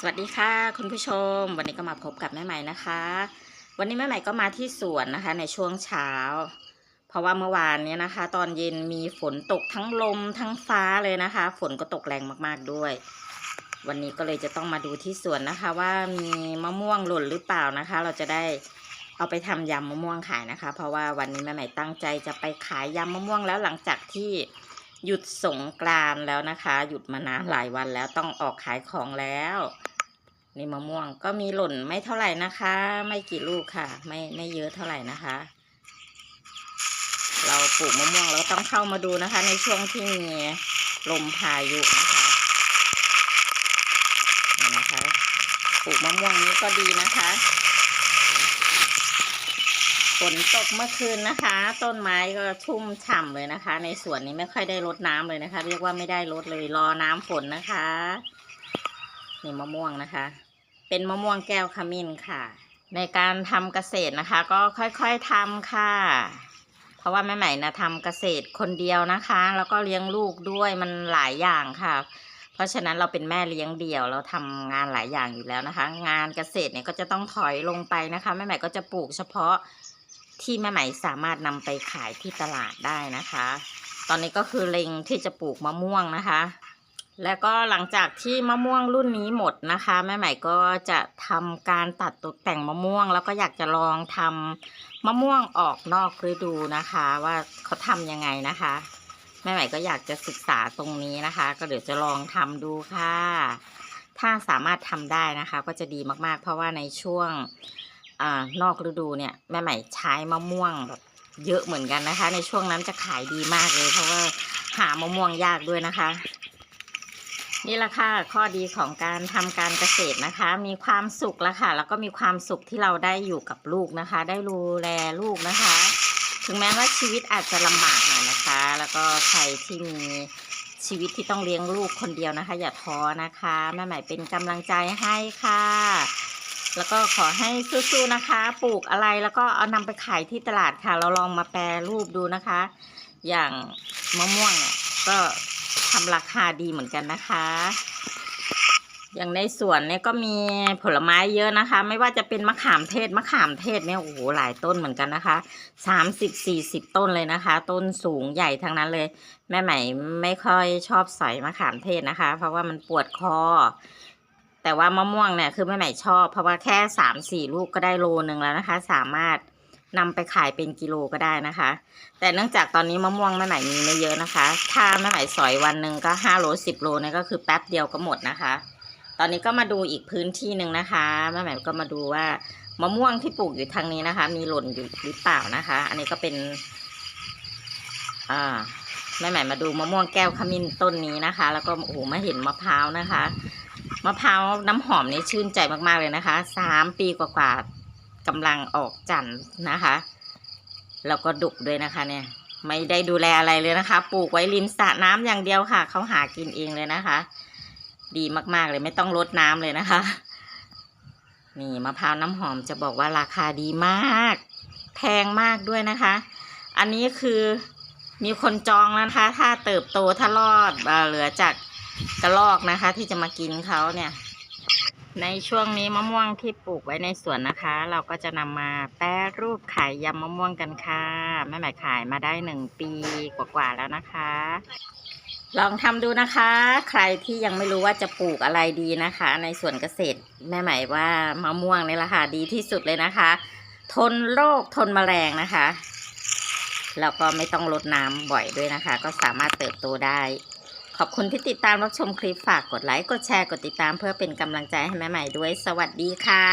สวัสดีค่ะ คุณผู้ชม วันนี้ก็มาพบกับแม่ใหม่นะคะ วันนี้แม่ใหม่ก็มาที่สวนนะคะ ในช่วงเช้า เพราะว่าเมื่อวานเนี้ยนะคะ ตอนเย็นมีฝนตกทั้งลมทั้งฟ้าเลยนะคะ ฝนก็ตกแรงมากๆด้วย วันนี้ก็เลยจะต้องมาดูที่สวนนะคะ ว่ามีมะม่วงหล่นหรือเปล่านะคะ เราจะได้เอาไปทำยำมะม่วงขายนะคะ เพราะว่าวันนี้แม่ใหม่ตั้งใจจะไปขายยำมะม่วงแล้วหลังจากที่หยุดสงกรานแล้วนะคะ หยุดมานานหลายวันแล้วต้องออกขายของแล้ว นี่มะม่วงก็มีหล่นไม่เท่าไหร่นะคะ ไม่กี่ลูกค่ะ ไม่ไม่เยอะเท่าไหร่นะคะ เราปลูกมะม่วงเราต้องเข้ามาดูนะคะ ในช่วงที่มีลมพายุนะคะนี่นะคะปลูกมะม่วงนี้ก็ดีนะคะฝนตกเมื่อคืนนะคะ ต้นไม้ก็ชุ่มฉ่ำเลยนะคะ ในสวนนี้ไม่ค่อยได้รดน้ำเลยนะคะ เรียกว่าไม่ได้รดเลยรอน้ำฝนนะคะ นี่มะม่วงนะคะ เป็นมะม่วงแก้วขมิ้นค่ะ ในการทำเกษตรนะคะ ก็ค่อยๆทำค่ะ เพราะว่าแม่ใหม่นะทำเกษตรคนเดียวนะคะ แล้วก็เลี้ยงลูกด้วยมันหลายอย่างค่ะ เพราะฉะนั้นเราเป็นแม่เลี้ยงเดี่ยว เราทำงานหลายอย่างอยู่แล้วนะคะ งานเกษตรเนี่ยก็จะต้องถอยลงไปนะคะแม่ใหม่ก็จะปลูกเฉพาะที่แม่ใหม่สามารถนำไปขายที่ตลาดได้นะคะ ตอนนี้ก็คือเล็งที่จะปลูกมะม่วงนะคะ แล้วก็หลังจากที่มะม่วงรุ่นนี้หมดนะคะ แม่ใหม่ก็จะทำการตัดตกแต่งมะม่วง แล้วก็อยากจะลองทำมะม่วงออกนอกฤดูนะคะ ว่าเขาทำยังไงนะคะ แม่ใหม่ก็อยากจะศึกษาตรงนี้นะคะ ก็เดี๋ยวจะลองทำดูค่ะ ถ้าสามารถทำได้นะคะ ก็จะดีมากๆ เพราะว่าในช่วงอานอกฤดูเนี่ยแม่ใหม่ใช้มะม่วงแบบเยอะเหมือนกันนะคะ ในช่วงนั้นจะขายดีมากเลย เพราะว่าหามะม่วงยากด้วยนะคะ นี่แหละค่ะข้อดีของการทำการเกษตรนะคะ มีความสุขแล้วค่ะ แล้วก็มีความสุขที่เราได้อยู่กับลูกนะคะ ได้ดูแลลูกนะคะ ถึงแม้ว่าชีวิตอาจจะลำบากหน่อยนะคะ แล้วก็ใครที่มีชีวิตที่ต้องเลี้ยงลูกคนเดียวนะคะ อย่าท้อนะคะแม่ใหม่เป็นกำลังใจให้ค่ะ แล้วก็ขอให้สู้ๆนะคะ ปลูกอะไรแล้วก็เอานำไปขายที่ตลาดค่ะ เราลองมาแปรรูปดูนะคะ อย่างมะม่วงเนี่ยก็ ทำราคาดีเหมือนกันนะคะ อย่างในสวนเนี่ยก็มีผลไม้เยอะนะคะ ไม่ว่าจะเป็นมะขามเทศมะขามเทศเนี่ยโอ้โหหลายต้นเหมือนกันนะคะสามสิบสี่สิบต้นเลยนะคะ ต้นสูงใหญ่ทั้งนั้นเลย แม่ใหม่ไม่ค่อยชอบสอยมะขามเทศนะคะ เพราะว่ามันปวดคอแต่ว่ามะม่วงเนี่ยคือแม่ใหม่ชอบ เพราะว่าแค่สามสี่ลูกก็ได้โลนึงแล้วนะคะ สามารถ นำไปขายเป็นกิโลก็ได้นะคะ แต่เนื่องจากตอนนี้มะม่วงแม่ใหม่มีไม่เยอะนะคะ ถ้าแม่ใหม่สอยวันหนึ่งก็ห้าโลสิบโลนี่ก็คือแป๊บเดียวก็หมดนะคะ ตอนนี้ก็มาดูอีกพื้นที่หนึ่งนะคะแม่ใหม่ก็มาดูว่ามะม่วงที่ปลูกอยู่ทางนี้นะคะ มีหล่นอยู่หรือเปล่านะคะ อันนี้ก็เป็นอ่าแม่ใหม่มาดูมะม่วงแก้วขมิ้นต้นนี้นะคะ แล้วก็โอ้โหมาเห็นมะพร้าวนะคะ มะพร้าวน้ำหอมนี่ชื่นใจมากๆเลยนะคะสามปีกว่าๆ กำลังออกจันทร์นะคะแล้วก็ดุกด้วยนะคะเนี่ย ไม่ได้ดูแลอะไรเลยนะคะ ปลูกไว้ริมสระน้ำอย่างเดียวค่ะเขาหากินเองเลยนะคะ ดีมากๆเลยไม่ต้องรดน้ำเลยนะคะ นี่มะพร้าวน้ำหอมจะบอกว่าราคาดีมาก แพงมากด้วยนะคะ อันนี้คือมีคนจองแล้วนะคะ ถ้าเติบโตถ้ารอดเอ่อเหลือจากกระลอกนะคะ ที่จะมากินเขาเนี่ย ในช่วงนี้มะม่วงที่ปลูกไว้ในสวนนะคะ เราก็จะนำมาแปรรูปขายยำมะม่วงกันค่ะแม่หมายขายมาได้หนึ่งปีกว่าๆแล้วนะคะ ลองทำดูนะคะ ใครที่ยังไม่รู้ว่าจะปลูกอะไรดีนะคะ ในสวนเกษตรแม่หมายว่ามะม่วงนี่แหละค่ะดีที่สุดเลยนะคะ ทนโรคทนแมลงนะคะแล้วก็ไม่ต้องรดน้ำบ่อยด้วยนะคะ ก็สามารถเติบโตได้ ขอบคุณที่ติดตามรับชมคลิปฝากกดไลค์ กดแชร์ กดติดตามเพื่อเป็นกำลังใจให้แม่ใหม่ด้วย สวัสดีค่ะ